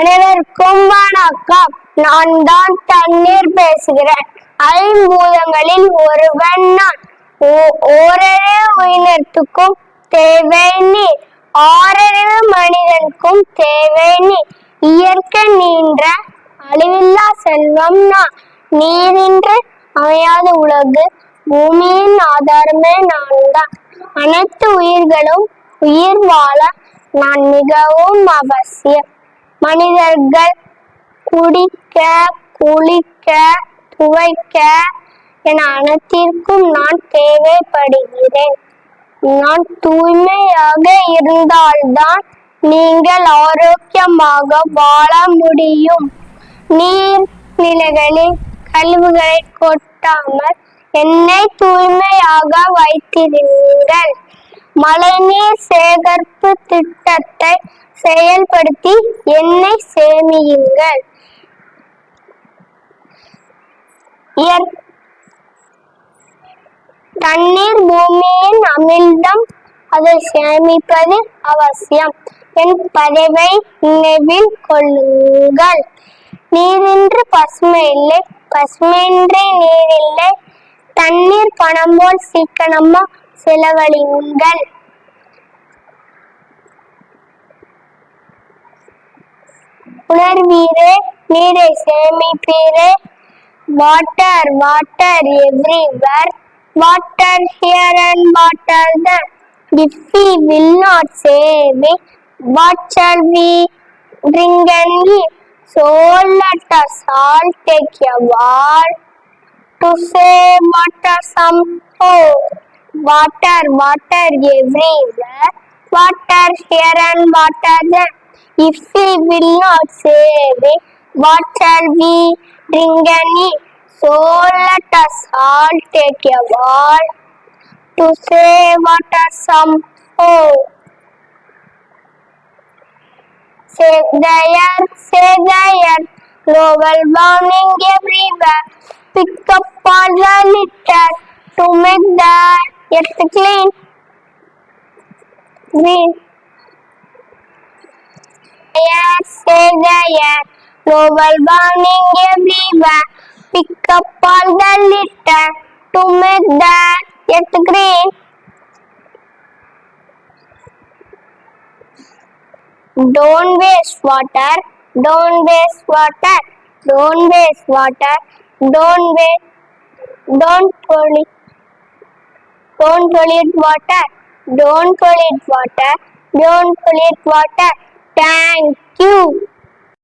அனைவருக்கும் வணக்கம். நான் தான் தண்ணீர் பேசுகிறேன். ஐம்பூதங்களில் ஒருவன் நான். ஓ- ஓரறிவு உயிரினத்துக்கும் தேவை நீர் ஆறறிவு மனிதனுக்கும் தேவை நீர் இயற்கை நீன்ற அழிவில்லா செல்வம் நான். நீரின்று அமையாத உலகு பூமியின் ஆதாரமே நான் தான் அனைத்து உயிர்களும் உயிர் வாழ நான் மிகவும் அவசியம். மனிதர்கள் குடிக்க குளிக்க துவைக்க என அனைத்திற்கும் நான் தேவைப்படுகிறேன். நான் தூய்மையாக இருந்தால்தான் நீங்கள் ஆரோக்கியமாக வாழ முடியும். நீர் நிலைகளில் கழிவுகளை கொட்டாமல் என்னை தூய்மையாக வைத்திருங்கள். மழைநீர் சேகரிப்பு திட்டத்தை செயல்படுத்தி என்னை சேமியுங்கள். தண்ணீர் பூமியின் அமிழ்தம் அதை சேமிப்பது அவசியம். என் பதவை நினைவில் கொள்ளுங்கள். நீரின்று பசுமை இல்லை பசுமையின்றி நீர் இல்லை தண்ணீர் பணம் போல் சீக்கிரமா செலவழியுங்கள். உணர்வீரே நீரை சேமிப்பீரே water water everywhere water here and water there if we will not save it what shall we drink and eat so let us all take a walk to save water somehow water water everywhere water here and water there if we will not save it what shall we drink and eat so let us all take a walk to save water somehow Save the earth, save the earth, global warming everywhere. Pick up all the litter to make the earth clean. Green. Global warming everywhere. Pick up all the litter to make the earth green. Don't waste water. Don't waste water. Don't waste water. Don't waste. Don't pollute. Don't pollute water. Don't pollute water. Don't pollute water. Thank you